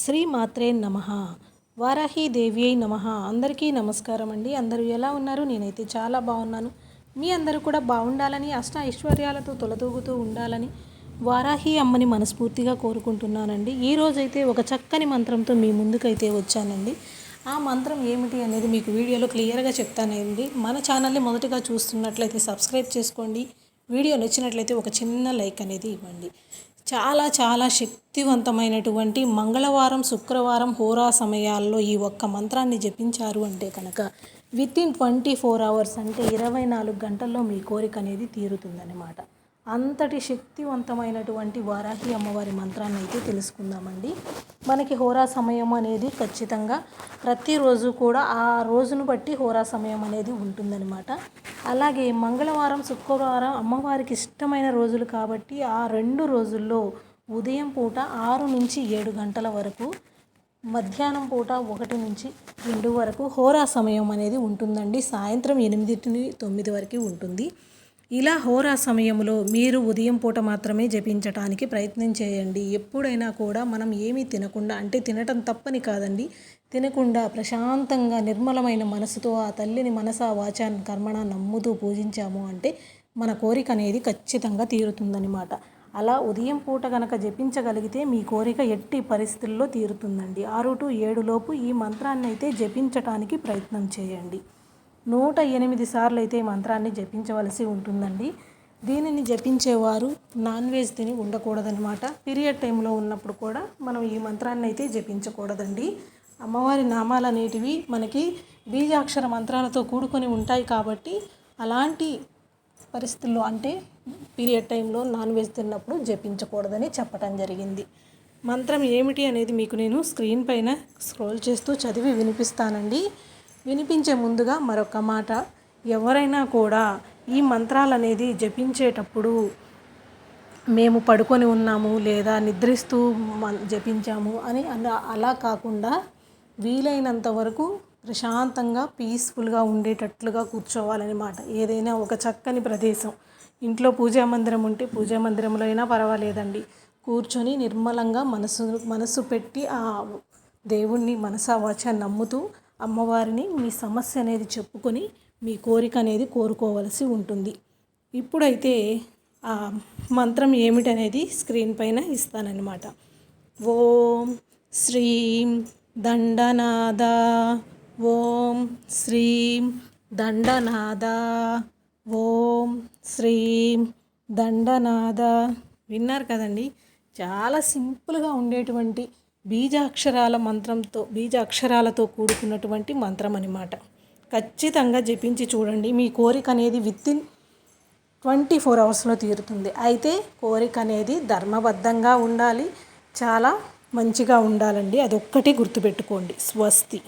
శ్రీ మాత్రే నమ. వారాహీదేవి అయి నమ. అందరికీ నమస్కారం అండి. అందరూ ఎలా ఉన్నారు? నేనైతే చాలా బాగున్నాను. మీ అందరూ కూడా బాగుండాలని అష్ట ఐశ్వర్యాలతో తొలతూగుతూ ఉండాలని వారాహి అమ్మని మనస్ఫూర్తిగా కోరుకుంటున్నానండి. ఈ రోజైతే ఒక చక్కని మంత్రంతో మీ ముందుకైతే వచ్చానండి. ఆ మంత్రం ఏమిటి అనేది మీకు వీడియోలో క్లియర్గా చెప్తానండి. మన ఛానల్ని మొదటగా చూస్తున్నట్లయితే సబ్స్క్రైబ్ చేసుకోండి. వీడియో నచ్చినట్లయితే ఒక చిన్న లైక్ అనేది ఇవ్వండి. చాలా చాలా శక్తివంతమైనటువంటి మంగళవారం శుక్రవారం హోరా సమయాల్లో ఈ ఒక్క మంత్రాన్ని జపించారు అంటే కనుక within twenty four hours అంటే ఇరవై నాలుగు గంటల్లో మీ కోరిక అనేది తీరుతుందన్నమాట. అంతటి శక్తివంతమైనటువంటి వారాహి అమ్మవారి మంత్రాన్ని అయితే తెలుసుకుందామండి. మనకి హోరా సమయం అనేది ఖచ్చితంగా ప్రతిరోజు కూడా ఆ రోజును బట్టి హోరా సమయం అనేది ఉంటుందన్నమాట. అలాగే మంగళవారం శుక్రవారం అమ్మవారికి ఇష్టమైన రోజులు కాబట్టి ఆ రెండు రోజుల్లో ఉదయం పూట ఆరు నుంచి ఏడు గంటల వరకు మధ్యాహ్నం పూట ఒకటి నుంచి రెండు వరకు హోరా సమయం అనేది ఉంటుందండి. సాయంత్రం ఎనిమిది తొమ్మిది వరకు ఉంటుంది. ఇలా హోరా సమయంలో మీరు ఉదయం పూట మాత్రమే జపించటానికి ప్రయత్నం చేయండి. ఎప్పుడైనా కూడా మనం ఏమీ తినకుండా అంటే తినటం తప్పని కాదండి తినకుండా ప్రశాంతంగా నిర్మలమైన మనసుతో ఆ తల్లిని మనస వాచాన్ కర్మణ నమ్ముతూ పూజించాము అంటే మన కోరిక అనేది ఖచ్చితంగా తీరుతుందనమాట అలా ఉదయం పూట గనక జపించగలిగితే మీ కోరిక ఎట్టి పరిస్థితుల్లో తీరుతుందండి. ఆరు టు ఏడులోపు ఈ మంత్రాన్ని అయితే జపించటానికి ప్రయత్నం చేయండి. నూట ఎనిమిది సార్లు అయితే ఈ మంత్రాన్ని జపించవలసి ఉంటుందండి. దీనిని జపించేవారు నాన్ వెజ్ తిని ఉండకూడదనమాట పీరియడ్ టైంలో ఉన్నప్పుడు కూడా మనం ఈ మంత్రాన్ని అయితే జపించకూడదండి. అమ్మవారి నామాలు అనేటివి మనకి బీజాక్షర మంత్రాలతో కూడుకొని ఉంటాయి కాబట్టి అలాంటి పరిస్థితుల్లో అంటే పీరియడ్ టైంలో నాన్ వెజ్ తిన్నప్పుడు జపించకూడదని చెప్పటం జరిగింది. మంత్రం ఏమిటి అనేది మీకు నేను స్క్రీన్ పైన స్క్రోల్ చేస్తూ చదివి వినిపిస్తానండి. వినిపించే ముందుగా మరొక మాట. ఎవరైనా కూడా ఈ మంత్రాలు అనేది జపించేటప్పుడు మేము పడుకొని ఉన్నాము లేదా నిద్రిస్తూ జపించాము అని అలా కాకుండా వీలైనంత వరకు ప్రశాంతంగా పీస్ఫుల్గా ఉండేటట్లుగా కూర్చోవాలన్నమాట ఏదైనా ఒక చక్కని ప్రదేశం. ఇంట్లో పూజా మందిరం ఉంటే పూజా మందిరంలో అయినా పర్వాలేదండి. కూర్చొని నిర్మలంగా మనసు మనసు పెట్టి ఆ దేవుణ్ణి మనసావాచ నమ్ముతూ అమ్మవారిని మీ సమస్య అనేది చెప్పుకొని మీ కోరిక అనేది కోరుకోవలసి ఉంటుంది. ఇప్పుడైతే ఆ మంత్రం ఏమిటనేది స్క్రీన్ పైన ఇస్తానన్నమాట. ఓం శ్రీం దండనాద ఓం శ్రీం దండనాద ఓం శ్రీం దండనాద. విన్నారు కదండి? చాలా సింపుల్గా ఉండేటువంటి బీజాక్షరాల మంత్రంతో బీజాక్షరాలతో కూడుకున్నటువంటి మంత్రం అనమాట ఖచ్చితంగా జపించి చూడండి. మీ కోరిక అనేది విత్ ఇన్ ట్వంటీ ఫోర్ అవర్స్లో తీరుతుంది. అయితే కోరిక అనేది ధర్మబద్ధంగా ఉండాలి. చాలా మంచిగా ఉండాలండి. అదొక్కటి గుర్తుపెట్టుకోండి. స్వస్తి.